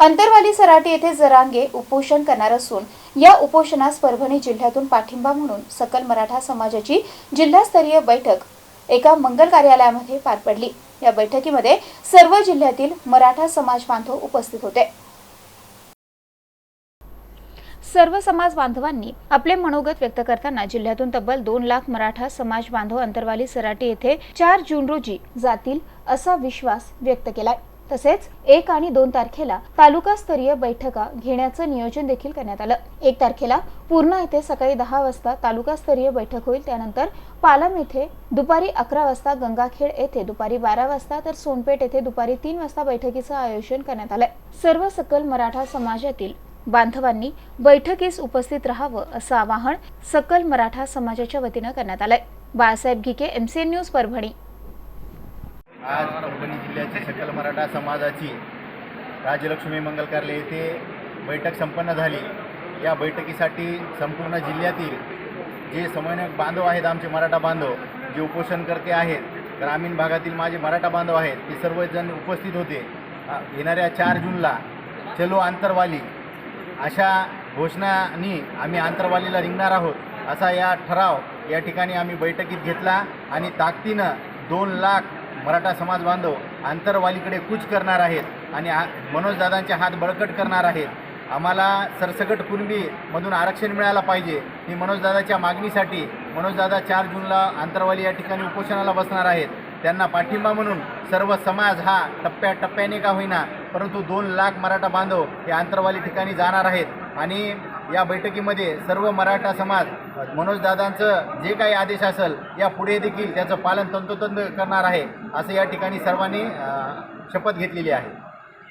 अंतरवाली सराटी येथे जरांगे उपोषण करणार असून या उपोषणास परभणी जिल्ह्यातून पाठिंबा म्हणून सकल मराठा समाजाची जिल्हास्तरीय बैठक एका मंगल कार्यालयामध्ये पार पडली. या बैठकीमध्ये सर्व जिल्ह्यातील मराठा समाज बांधव उपस्थित होते. सर्व समाज बांधवांनी आपले मनोगत व्यक्त करताना जिल्ह्यातून तब्बल दोन लाख मराठा समाज बांधव अंतरवाली सराटी येथे चार जून रोजी जातील असा विश्वास व्यक्त केलाय. तसेच एक आणि दोन तारखेला तालुकास्तरीय बैठका घेण्याचं नियोजन देखील करण्यात आलं. एक तारखेला पूर्णा येथे सकाळी दहा वाजता तालुकास्तरीय बैठक होईल. त्यानंतर पालम येथे दुपारी अकरा वाजता गंगाखेड येथे दुपारी बारा वाजता तर सोनपेठ येथे दुपारी तीन वाजता बैठकीचं आयोजन करण्यात आलंय. सर्व सकल मराठा समाजातील बांधवांनी बैठकीस उपस्थित राहावं असं आवाहन सकल मराठा समाजाच्या वतीनं करण्यात आलंय. Balasaheb Ghike MCN news Parbhani. आज परभणी जिल्ह्याची सकल मराठा समाजाची राजलक्ष्मी मंगल येथे बैठक संपन्न झाली. या बैठकीसाठी संपूर्ण जिल्ह्यातील जे समन्वयक बांधव आहेत आमचे मराठा बांधव जे उपोषणकर्ते आहेत ग्रामीण भागातील माझे मराठा बांधव आहेत ते सर्वजण उपस्थित होते. येणाऱ्या चार जूनला चलो आंतरवाली अशा घोषणांनी आम्ही आंतरवालीला रिंगणार आहोत असा या ठराव या ठिकाणी आम्ही बैठकीत घेतला आणि ताकदीनं दोन लाख मराठा समाज बांधव आंतरवालीकडे कूच करणार आहेत आणि आ मनोजदादांचे हात बळकट करणार आहेत. आम्हाला सरसकट कुणबीमधून आरक्षण मिळायला पाहिजे ही मनोजदादाच्या मागणीसाठी मनोजदादा चार जूनला आंतरवाली या ठिकाणी उपोषणाला बसणार आहेत. त्यांना पाठिंबा म्हणून सर्व समाज हा टप्प्याटप्प्याने का होईना परंतु दोन लाख मराठा बांधव हे आंतरवाली ठिकाणी जाणार आहेत. आणि या बैठकीमध्ये सर्व मराठा समाज मनोजदादांचं जे काही आदेश असेल या पुढे देखील त्याचं पालन तंतोतंत करणार आहे असं या ठिकाणी सर्वांनी शपथ घेतलेली आहे.